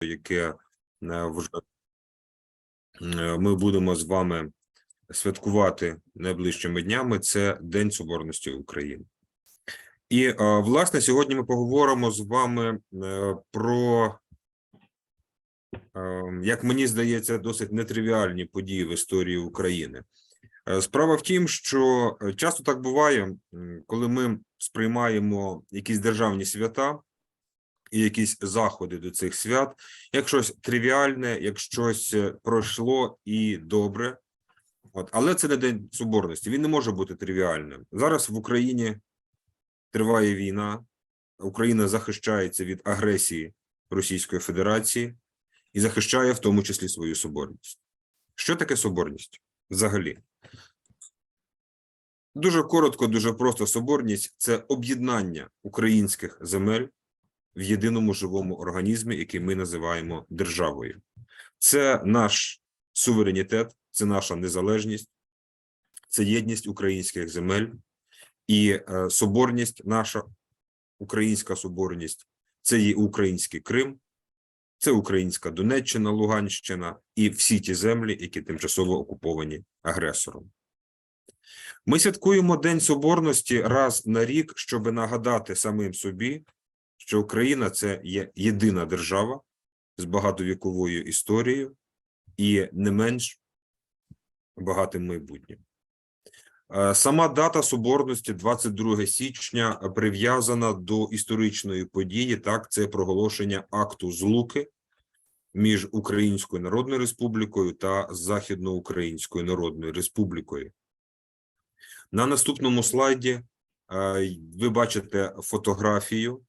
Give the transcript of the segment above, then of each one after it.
яке е, вже е, ми будемо з вами святкувати найближчими днями, це День Соборності України. І, е, власне, сьогодні ми поговоримо з вами про, як мені здається, досить нетривіальні події в історії України. Справа в тім, що часто так буває, коли ми сприймаємо якісь державні свята і якісь заходи до цих свят, як щось тривіальне, як щось е, пройшло і добре. От, але це не День Соборності, він не може бути тривіальним. Зараз в Україні триває війна, Україна захищається від агресії Російської Федерації і захищає в тому числі свою соборність. Що таке соборність взагалі? Дуже коротко, дуже просто соборність це об'єднання українських земель в єдиному живому організмі, який ми називаємо державою. Це наш суверенітет, це наша незалежність, це єдність українських земель і е, соборність, наша українська соборність, це є український Крим, це українська Донеччина, Луганщина і всі ті землі, які тимчасово окуповані агресором. Ми святкуємо День Соборності раз на рік, щоб нагадати самим собі, що Україна це є єдина держава з багатовіковою історією і не менш багатим майбутнім. Е, Сама дата соборності 22 січня прив'язана до історичної події. Так, це проголошення акту злуки між Українською Народною Республікою та Західноукраїнською Народною Республікою. На наступному слайді е, ви бачите фотографію.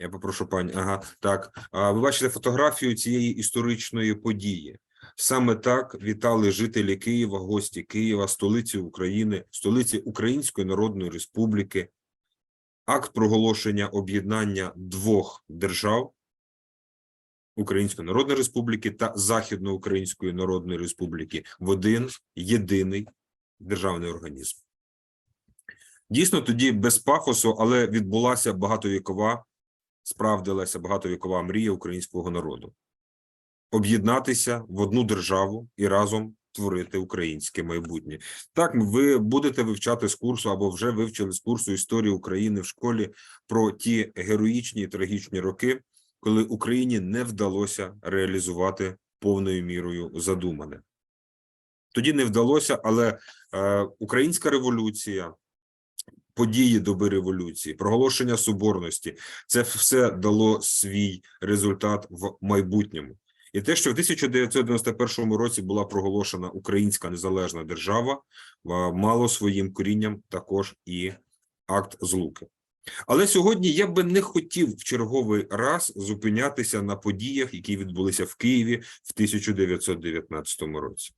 Я попрошу пані. Ага, так. А, Ви бачите фотографію цієї історичної події. Саме так вітали жителі Києва, гості Києва, столиці України, столиці Української Народної Республіки. Акт проголошення об'єднання двох держав Української Народної Республіки та Західноукраїнської Народної Республіки в один єдиний державний організм. Дійсно, тоді без пафосу, але відбулася багатовікова, справдилася багатовікова мрія українського народу об'єднатися в одну державу і разом творити українське майбутнє. Так, ви будете вивчати з курсу або вже вивчили з курсу історії України в школі про ті героїчні і трагічні роки, коли Україні не вдалося реалізувати повною мірою задумане. Тоді не вдалося, але е, українська революція, події доби революції, проголошення соборності це все дало свій результат в майбутньому. І те, що в 1991 році була проголошена Українська незалежна держава, мало своїм корінням також і акт злуки. Але сьогодні я би не хотів в черговий раз зупинятися на подіях, які відбулися в Києві в 1919 році.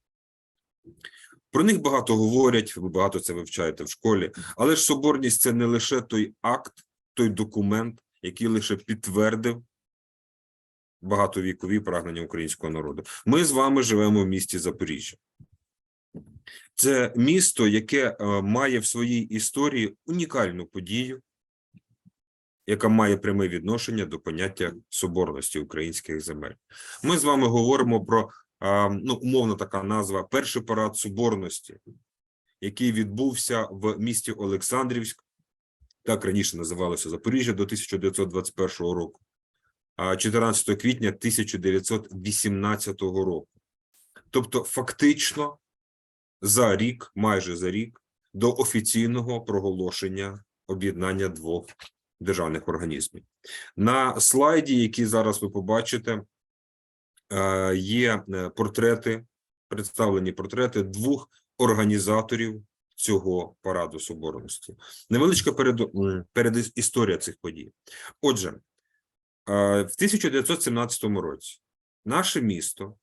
Про них багато говорять, ви багато це вивчаєте в школі, але ж соборність це не лише той акт, той документ, який лише підтвердив багатовікові прагнення українського народу. Ми з вами живемо в місті Запоріжжя. Це місто, яке е, має в своїй історії унікальну подію, яка має пряме відношення до поняття соборності українських земель. Ми з вами говоримо про ну, умовно така назва перший парад соборності, який відбувся в місті Олександрівськ, так раніше називалося Запоріжжя до 1921 року. а 14 квітня 1918 року. Тобто, фактично, за рік, майже за рік, до офіційного проголошення об'єднання двох державних організмів. На слайді, який зараз ви побачите, є е, портрети, представлені портрети двох організаторів цього параду соборності. Невеличка перед, перед історія цих подій. Отже, е, в 1917 році наше місто,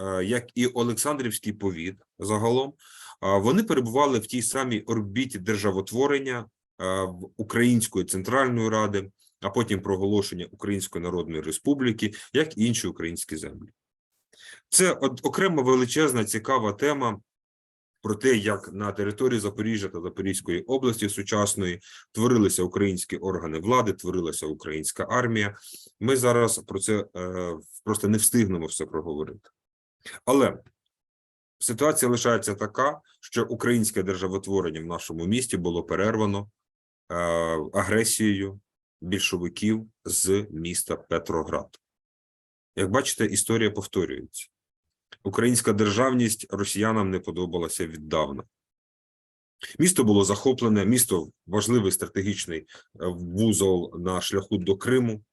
е, як і Олександрівський повіт загалом, е, вони перебували в тій самій орбіті державотворення е, Української Центральної Ради, а потім проголошення Української Народної Республіки, як інші українські землі. Це окрема величезна цікава тема про те, як на території Запоріжжя та Запорізької області сучасної творилися українські органи влади, творилася українська армія. Ми зараз про це е, просто не встигнемо все проговорити. Але ситуація лишається така, що українське державотворення в нашому місті було перервано е, агресією більшовиків з міста Петроград. Як бачите, історія повторюється. Українська державність росіянам не подобалася віддавна. Місто було захоплене, місто важливий стратегічний е, вузол на шляху до Криму.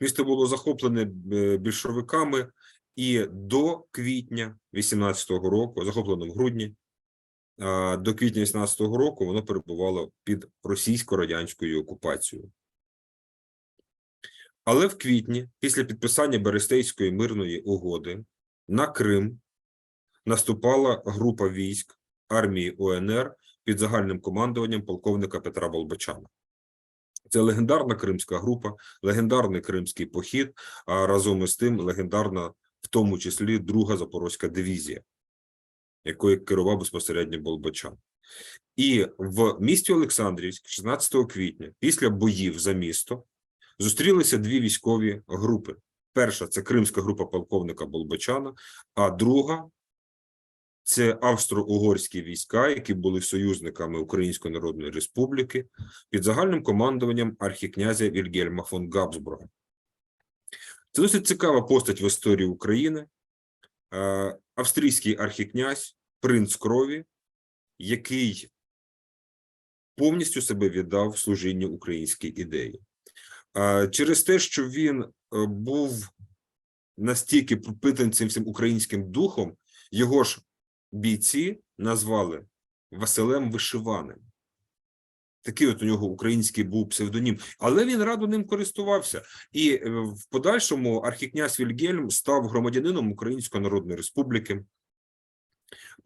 Місто було захоплене е, більшовиками, і до квітня 18-го року, захоплено в грудні, до квітня 18-го року воно перебувало під російсько-радянською окупацією. Але в квітні, після підписання Берестейської мирної угоди, на Крим наступала група військ армії УНР під загальним командуванням полковника Петра Болбочана. Це легендарна кримська група, легендарний кримський похід, а разом із тим легендарна, в тому числі, друга Запорозька дивізія, якою керував безпосередньо Болбочан. І в місті Олександрівськ, 16 квітня, після боїв за місто, зустрілися дві військові групи. Перша це кримська група полковника Болбочана, а друга це австро-угорські війська, які були союзниками Української Народної Республіки під загальним командуванням архікнязя Вільгельма фон Габсбурга. Це досить цікава постать в історії України. Е, Австрійський архікнязь, принц крові, який повністю себе віддав служінню українській ідеї. Через те, що він е, був настільки пропитаний цим всім українським духом, його ж бійці назвали Василем Вишиваним. Такий от у нього український був псевдонім, але він радо ним користувався. І е, в подальшому архікнязь Вільгельм став громадянином Української Народної Республіки,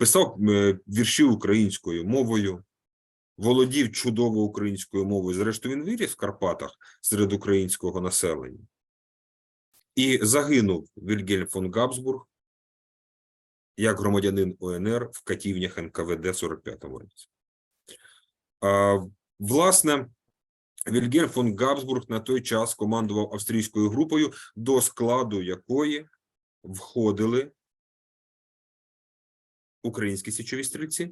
писав е, вірші українською мовою, володів чудово українською мовою. Зрештою, він виріс в Карпатах серед українського населення. І загинув Вільгельм фон Габсбург як громадянин УНР в катівнях НКВД 45-му році. Власне, Вільгельм фон Габсбург на той час командував австрійською групою, до складу якої входили українські січові стрільці.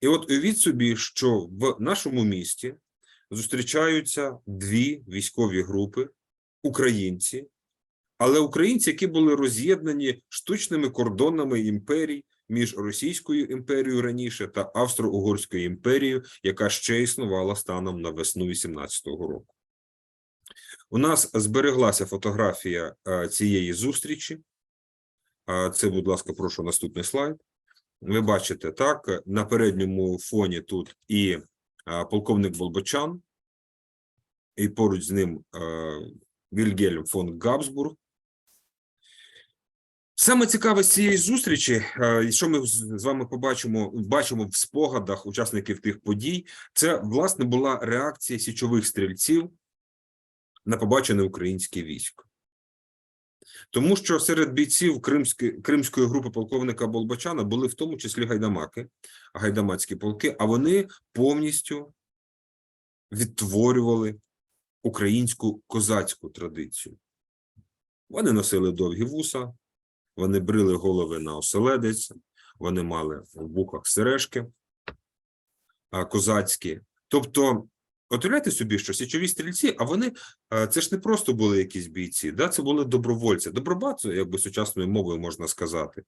І от уявіть собі, що в нашому місті зустрічаються дві військові групи, українці, але українці, які були роз'єднані штучними кордонами імперій між Російською імперією раніше та Австро-Угорською імперією, яка ще існувала станом на весну 18-го року. У нас збереглася фотографія е, цієї зустрічі. Це, будь ласка, прошу наступний слайд. Ви бачите, так, на передньому фоні тут і полковник Болбочан, і поруч з ним Вільгельм фон Габсбург. Саме цікаве з цієї зустрічі, що ми з вами побачимо, бачимо в спогадах учасників тих подій, це власне була реакція січових стрільців на побачене українське військо. Тому що серед бійців кримської, кримської групи полковника Болбочана були в тому числі гайдамаки, гайдамацькі полки, а вони повністю відтворювали українську козацьку традицію. Вони носили довгі вуса, вони брили голови на оселедець, вони мали в буках сережки козацькі. Тобто, от уявляйте собі, що січові стрільці, а вони це ж не просто були якісь бійці, да? це були добровольці. Добробат, якби сучасною мовою можна сказати.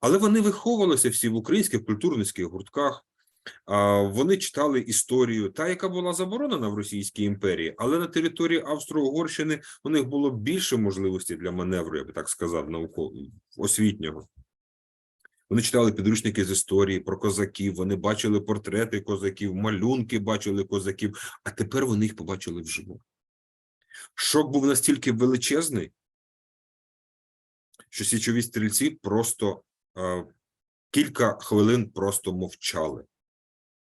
Але вони виховувалися всі в українських культурницьких гуртках. Вони читали історію, та яка була заборонена в Російській імперії, але на території Австро-Угорщини у них було більше можливостей для маневру, я би так сказав, науково освітнього. Вони читали підручники з історії про козаків, вони бачили портрети козаків, малюнки бачили козаків, а тепер вони їх побачили вживу. Шок був настільки величезний, що січові стрільці просто е, кілька хвилин просто мовчали.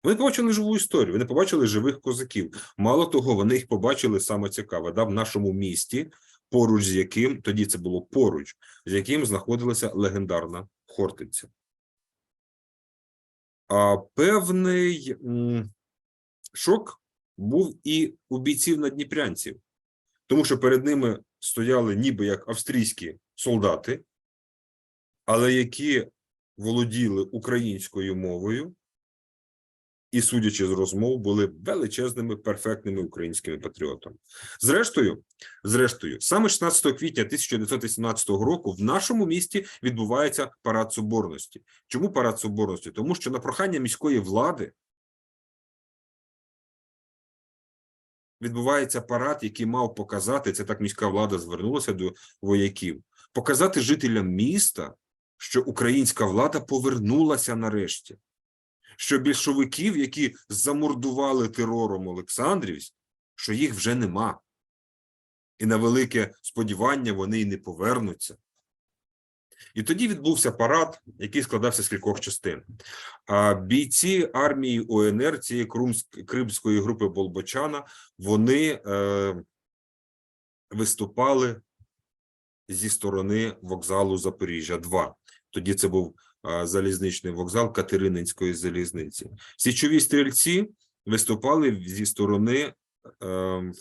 Вони побачили живу історію, вони побачили живих козаків. Мало того, вони їх побачили саме цікаве, да, в нашому місті, поруч з яким, тоді це було поруч, з яким знаходилася легендарна Хортиця. Певний шок був і у бійців надніпрянців, тому що перед ними стояли ніби як австрійські солдати, але які володіли українською мовою, і, судячи з розмов, були величезними перфектними українськими патріотами. Зрештою, зрештою, саме 16 квітня 1918 року в нашому місті відбувається парад соборності. Чому парад соборності? Тому що на прохання міської влади відбувається парад, який мав показати, це так міська влада звернулася до вояків, показати жителям міста, що українська влада повернулася нарешті, що більшовиків, які замордували терором Олександрівськ, що їх вже нема. І на велике сподівання вони й не повернуться. І тоді відбувся парад, який складався з кількох частин. А бійці армії УНР цієї кримської групи Болбочана вони е, виступали зі сторони вокзалу Запоріжжя 2 Тоді це був залізничний вокзал Катерининської залізниці. Січові стрільці виступали зі сторони е,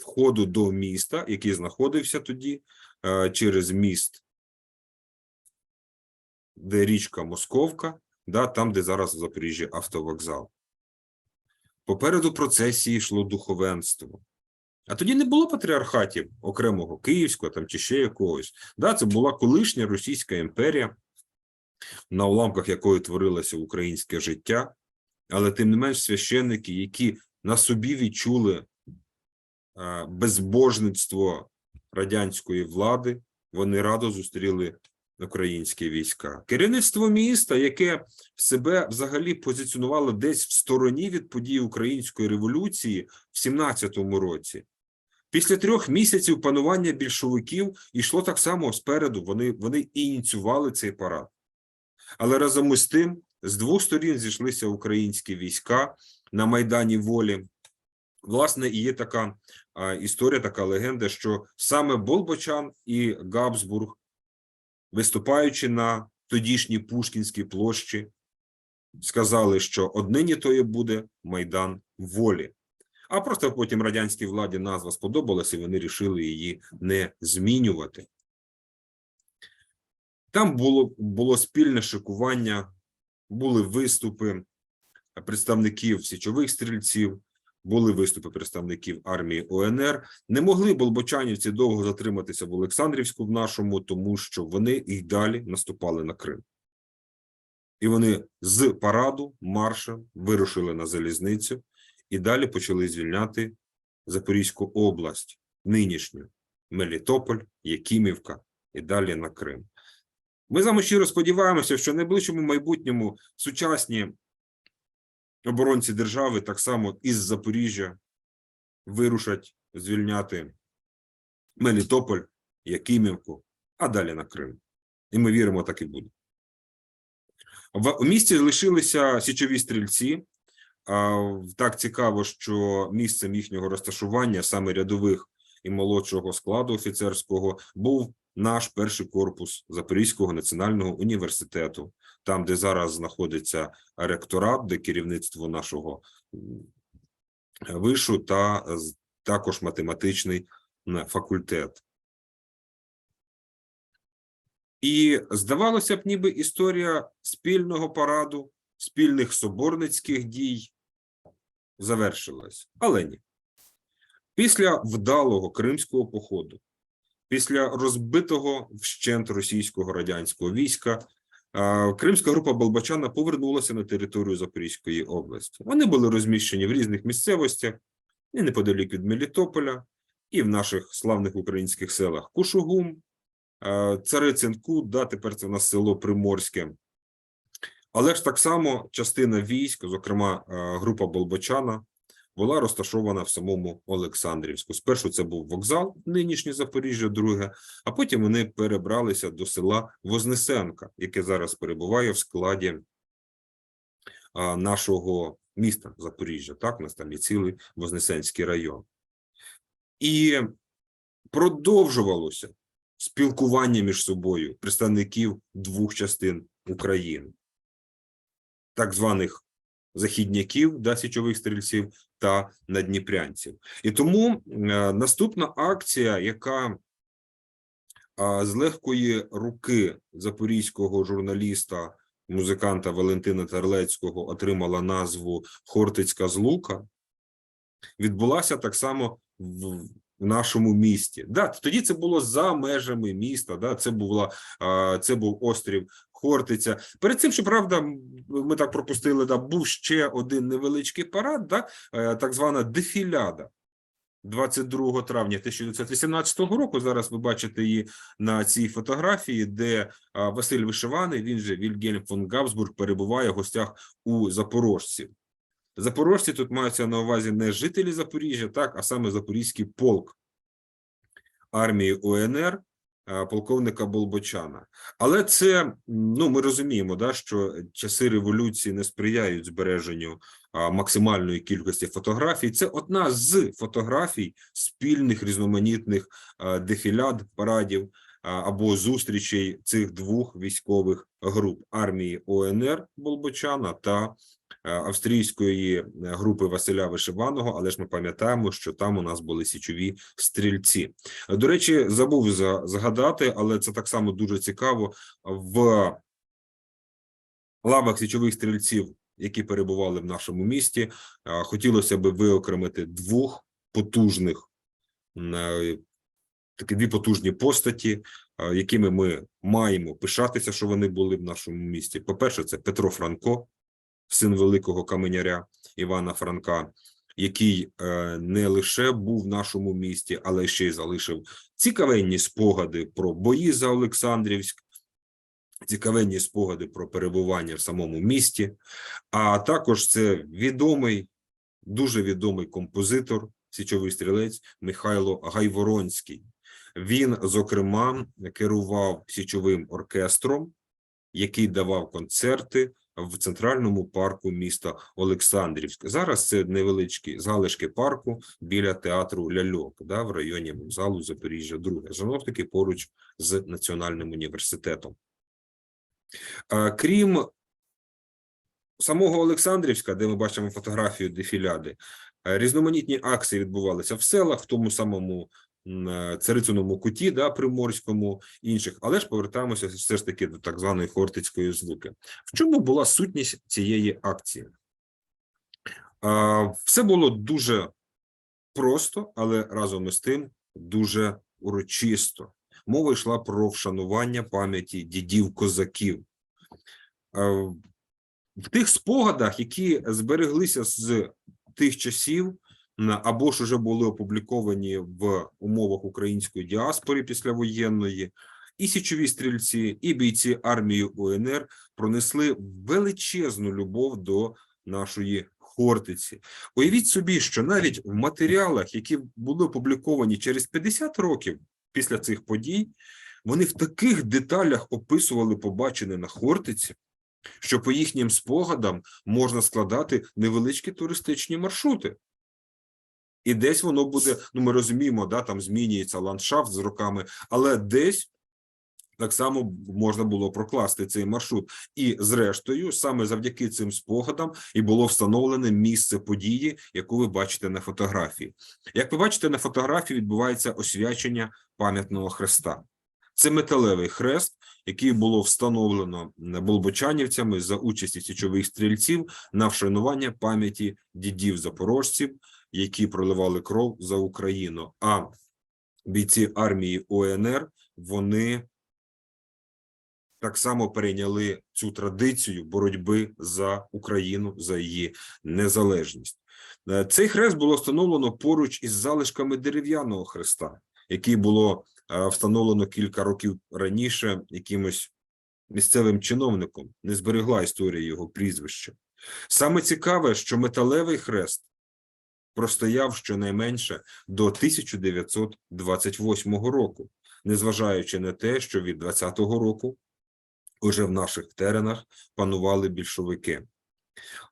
входу до міста, який знаходився тоді е, через міст де річка Московка, да, там, де зараз в Запоріжжі автовокзал. Попереду процесії йшло духовенство. А тоді не було патріархатів окремого київського там чи ще якогось. Да, це була колишня Російська імперія, на уламках якої творилося українське життя, але тим не менш священники, які на собі відчули е, безбожництво радянської влади, вони радо зустріли українські війська. Керівництво міста, яке себе взагалі позиціонувало десь в стороні від подій української революції в 17-му році. Після трьох місяців панування більшовиків йшло так само спереду. Вони, вони ініціювали цей парад. Але разом із тим, з двох сторін зійшлися українські війська на Майдані Волі. Власне, і є така історія, така легенда, що саме Болбочан і Габсбург виступаючи на тодішній Пушкінській площі, сказали, що однині то буде Майдан волі. А просто потім радянській владі назва сподобалася, і вони рішили її не змінювати. Там було, було спільне шикування, були виступи представників січових стрільців, були виступи представників армії ОНР. Не могли болбочанівці довго затриматися в Олександрівську в нашому, тому що вони і далі наступали на Крим. І вони з параду маршем вирушили на залізницю і далі почали звільняти Запорізьку область, нинішню Мелітополь, Якимівка і далі на Крим. Ми з вами щиро сподіваємося, що в найближчому майбутньому сучасні оборонці держави так само із Запоріжжя вирушать звільняти Мелітополь, Якимівку, а далі на Крим. І ми віримо, так і буде. В місті лишилися січові стрільці. Так цікаво, що місцем їхнього розташування, саме рядових і молодшого складу офіцерського, був наш перший корпус Запорізького національного університету, там, де зараз знаходиться ректорат, де керівництво нашого вишу, та також математичний факультет. І здавалося б, ніби історія спільного параду, спільних соборницьких дій завершилась. Але ні. Після вдалого кримського походу, після розбитого вщент російського радянського війська, Кримська група Болбачана повернулася на територію Запорізької області. Вони були розміщені в різних місцевостях, і неподалік від Мелітополя, і в наших славних українських селах Кушугум, а, Царицин Кут, да, тепер це в нас село Приморське. Але ж так само частина військ, зокрема група Болбочана, була розташована в самому Олександрівську. Спершу це був вокзал, нинішнє Запоріжжя, друге, а потім вони перебралися до села Вознесенка, яке зараз перебуває в складі нашого міста Запоріжжя. Так, у нас там є цілий Вознесенський район. І продовжувалося спілкування між собою представників двох частин України, так званих західняків, да, січових стрільців та надніпрянців. І тому е, наступна акція, яка з легкої руки запорізького журналіста, музиканта Валентина Терлецького отримала назву Хортицька злука, відбулася так само в в нашому місті. Да, тоді це було за межами міста. Да, це була це був острів Хортиця. Перед цим, щоправда, ми так пропустили. Да, був ще один невеличкий парад, да, е, так звана дефіляда. 22 травня 1918 року. Зараз ви бачите її на цій фотографії, де Василь Вишиваний, він же Вільгельм фон Габсбург, перебуває в гостях у запорожців. Запорожці тут маються на увазі не жителі Запоріжжя, так, а саме Запорізький полк армії УНР а, полковника Болбочана. Але це ну ми розуміємо, да, що часи революції не сприяють збереженню максимальної кількості фотографій. Це одна з фотографій спільних різноманітних а, дефіляд, парадів а, або зустрічей цих двох військових груп армії ОНР Болбочана та е, австрійської е, групи Василя Вишиваного, але ж ми пам'ятаємо, що там у нас були січові стрільці. До речі, забув за- згадати, але це так само дуже цікаво в лавах січових стрільців, які перебували в нашому місті. е, Хотілося б виокремити двох потужних е, такі дві потужні постаті, е, якими ми маємо пишатися, що вони були в нашому місті. По-перше, це Петро Франко, син великого каменяря Івана Франка, який е, не лише був в нашому місті, але ще й залишив цікавенні спогади про бої за Олександрівськ, цікавенні спогади про перебування в самому місті. А також це відомий, дуже відомий композитор, січовий стрілець Михайло Гайворонський. Він, зокрема, керував січовим оркестром, який давав концерти в центральному парку міста Олександрівськ. Зараз це невеличкі залишки парку біля театру Ляльок, да, в районі залу Запоріжжя, друге. Знов таки поруч з Національним університетом. Крім самого Олександрівська, де ми бачимо фотографію дефіляди, е, різноманітні акції відбувалися в селах, в тому самому Царициному куті, да, Приморському, інших, але ж повертаємося все ж таки до так званої Хортицької звуки. В чому була сутність цієї акції? Все було дуже просто, але разом із тим дуже урочисто. Мова йшла про вшанування пам'яті дідів козаків. Е, В тих спогадах, які збереглися з тих часів, або ж уже були опубліковані в умовах української діаспори післявоєнної, і січові стрільці, і бійці армії УНР пронесли величезну любов до нашої Хортиці. Уявіть собі, що навіть в матеріалах, які були опубліковані через 50 років після цих подій, вони в таких деталях описували побачене на Хортиці, що по їхнім спогадам можна складати невеличкі туристичні маршрути. І десь воно буде, ну ми розуміємо, да, там змінюється ландшафт з роками, але десь так само можна було прокласти цей маршрут. І зрештою, саме завдяки цим спогадам і було встановлене місце події, яку ви бачите на фотографії. Як ви бачите, на фотографії відбувається освячення пам'ятного хреста. Це металевий хрест, який було встановлено болбочанівцями за участі січових стрільців на вшанування пам'яті дідів запорожців, які проливали кров за Україну. А бійці армії ОНР вони так само перейняли цю традицію боротьби за Україну, за її незалежність. Е, Цей хрест було встановлено поруч із залишками дерев'яного хреста, який було е, встановлено кілька років раніше якимось місцевим чиновником. Не зберегла історія його прізвища. Саме цікаве, що металевий хрест простояв щонайменше до 1928 року, незважаючи на те, що від 20-го року уже в наших теренах панували більшовики.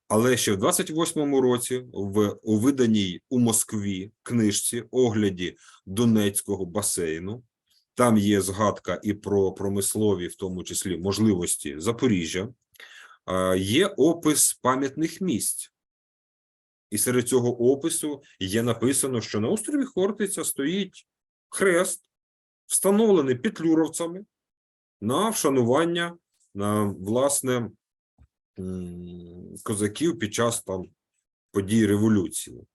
Але ще в 28-му році в у виданій у Москві книжці огляді Донецького басейну там є згадка і про промислові, в тому числі можливості Запоріжжя. є опис пам'ятних місць. І серед цього опису є написано, що на острові Хортиця стоїть хрест, встановлений петлюровцями на вшанування на власне козаків під час там подій революції.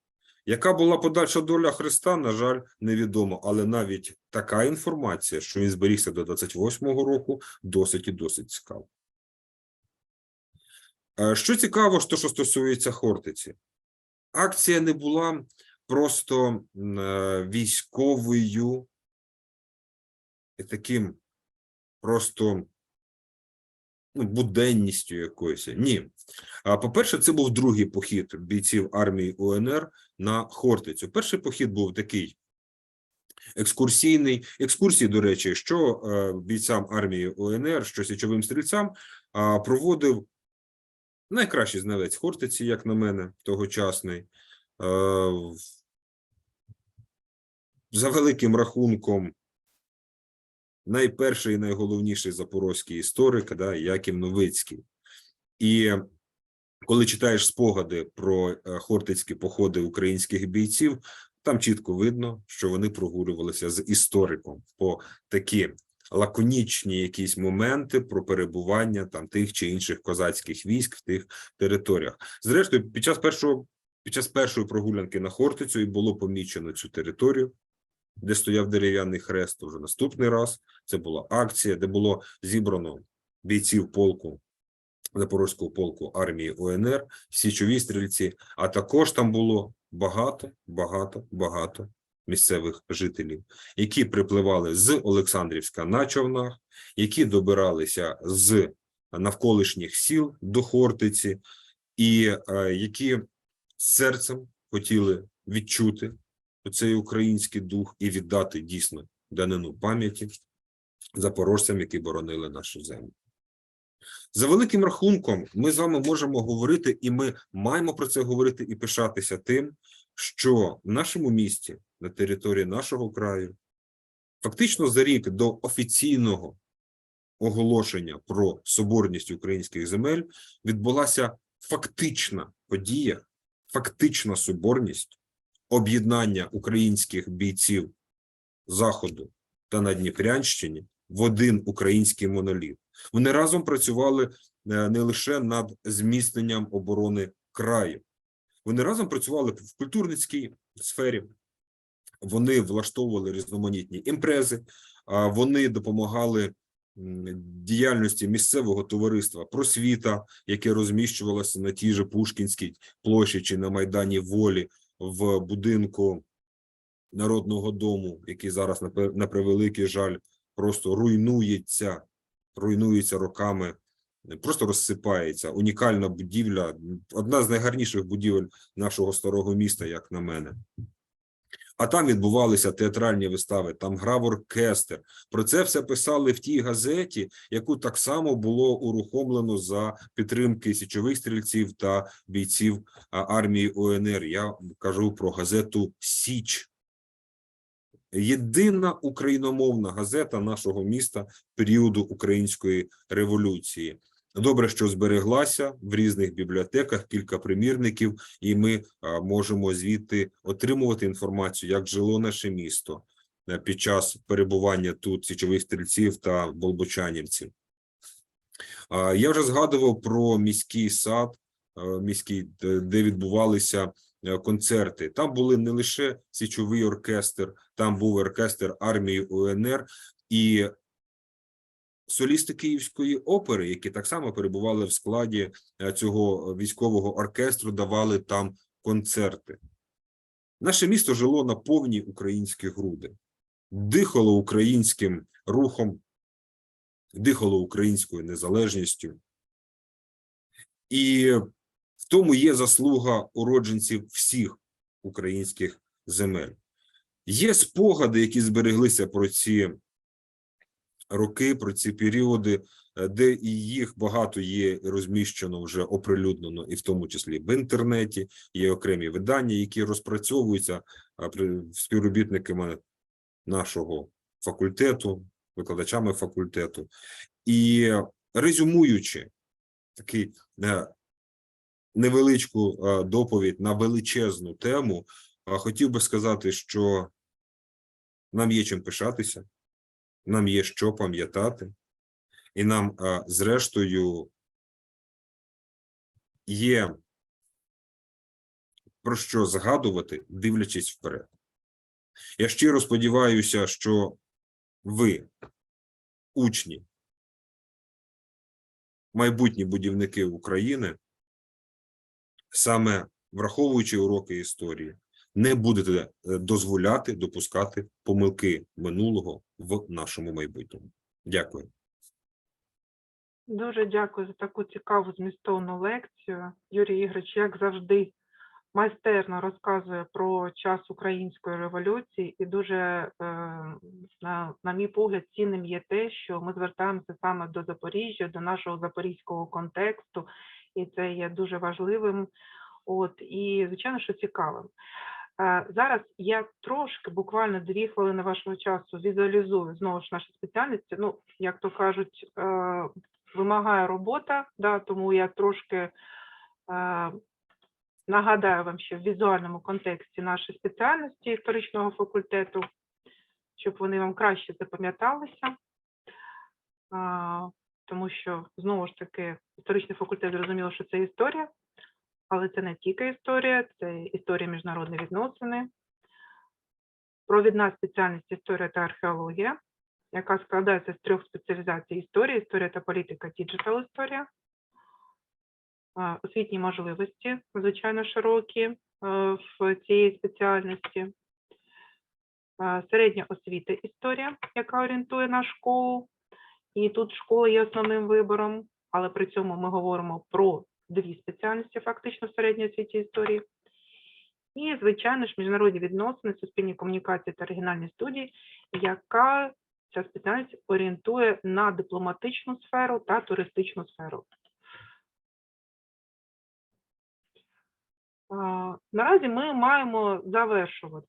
Яка була подальша доля Христа, на жаль, невідомо, але навіть така інформація, що він зберігся до 28-го року, досить і досить цікаво. Е, Що цікаво, що стосується Хортиці, акція не була просто е, військовою таким просто ну, буденністю якоюсь. Ні. По-перше, це був другий похід бійців армії УНР на Хортицю. Перший похід був такий екскурсійний. Екскурсії, до речі, що е, бійцям армії УНР, що січовим стрільцям, проводив найкращий знавець Хортиці, як на мене, тогочасний. Е, за великим рахунком, найперший і найголовніший запорозький історик, да, Яків Новицький. І коли читаєш спогади про е, хортицькі походи українських бійців, там чітко видно, що вони прогулювалися з істориком по такі лаконічні якісь моменти про перебування там тих чи інших козацьких військ в тих територіях. Зрештою, під час першого під час першої прогулянки на Хортицю і було помічено цю територію, де стояв дерев'яний хрест. Уже наступний раз це була акція, де було зібрано бійців полку Запорозького полку армії УНР, січові стрільці, а також там було багато, багато, багато місцевих жителів, які припливали з Олександрівська на човнах, які добиралися з навколишніх сіл до Хортиці, і е, які серцем хотіли відчути цей український дух і віддати дійсно данину пам'яті запорожцям, які боронили нашу землю. За великим рахунком, ми з вами можемо говорити, і ми маємо про це говорити і пишатися тим, що в нашому місті, на території нашого краю, фактично за рік до офіційного оголошення про соборність українських земель відбулася фактична подія, фактична соборність об'єднання українських бійців Заходу та Надніпрянщині в один український моноліт. Вони разом працювали е, не лише над зміцненням оборони краю, вони разом працювали в культурницькій сфері. Вони влаштовували різноманітні імпрези, а вони допомагали діяльності місцевого товариства просвіта, яке розміщувалося на тій же Пушкінській площі чи на Майдані Волі в будинку Народного дому, який зараз на превеликий жаль просто руйнується, руйнується роками, просто розсипається. Унікальна будівля, одна з найгарніших будівель нашого старого міста, як на мене. А там відбувалися театральні вистави, там грав оркестр. Про це все писали в тій газеті, яку так само було урухомлено за підтримки січових стрільців та бійців армії УНР. Я кажу про газету Січ. Єдина україномовна газета нашого міста періоду української революції. Добре, що збереглася в різних бібліотеках кілька примірників, і ми можемо звідти отримувати інформацію, як жило наше місто е, під час перебування тут січових стрільців та болбочанівців. Я вже згадував про міський сад, міський, де- де відбувалися е, концерти. Там були не лише січовий оркестр, там був оркестр армії УНР і солісти Київської опери, які так само перебували в складі е, цього військового оркестру, давали там концерти. Наше місто жило на повні українські груди, дихало українським рухом, дихало українською незалежністю. І в тому є заслуга уродженців всіх українських земель. Є спогади, які збереглися про ці роки, про ці періоди, е, де і їх багато є розміщено вже оприлюднено, і в тому числі в інтернеті. Є окремі видання, які розпрацьовуються співробітниками нашого факультету, викладачами факультету. І резюмуючи, такий е, невеличку е, доповідь на величезну тему. Хотів би сказати, що нам є чим пишатися, нам є що пам'ятати, і нам, зрештою, є про що згадувати, дивлячись вперед. Я щиро сподіваюся, що ви, учні, майбутні будівники України, саме враховуючи уроки історії, не будете е, дозволяти допускати помилки минулого в нашому майбутньому. Дякую. Дуже дякую за таку цікаву змістовну лекцію. Юрій Ігорович, як завжди, майстерно розказує про час української революції, і дуже, е, на, на мій погляд, цінним є те, що ми звертаємося саме до Запоріжжя, до нашого запорізького контексту, і це є дуже важливим. От і звичайно, що цікавим. Зараз я трошки, буквально дві хвилини вашого часу, візуалізую знову ж наші спеціальності. Ну, як то кажуть, е, вимагає робота, да, тому я трошки е, нагадаю вам, що в візуальному контексті наші спеціальності історичного факультету, щоб вони вам краще запам'яталися. Тому що знову ж таки історичний факультет зрозуміло, що це історія, але це не тільки історія, це історія міжнародні відносини. Провідна спеціальність історія та археологія, яка складається з трьох спеціалізацій історія, історія та політика, діджитал історія. Освітні можливості, звичайно, широкі е, в цій спеціальності. Середня освіта історія, яка орієнтує на школу. І тут школа є основним вибором, але при цьому ми говоримо про дві спеціальності фактично в середній освіті історії. І, звичайно ж, міжнародні відносини, суспільні комунікації та регіональні студії, яка ця спеціальність орієнтує на дипломатичну сферу та туристичну сферу. Наразі ми маємо завершувати.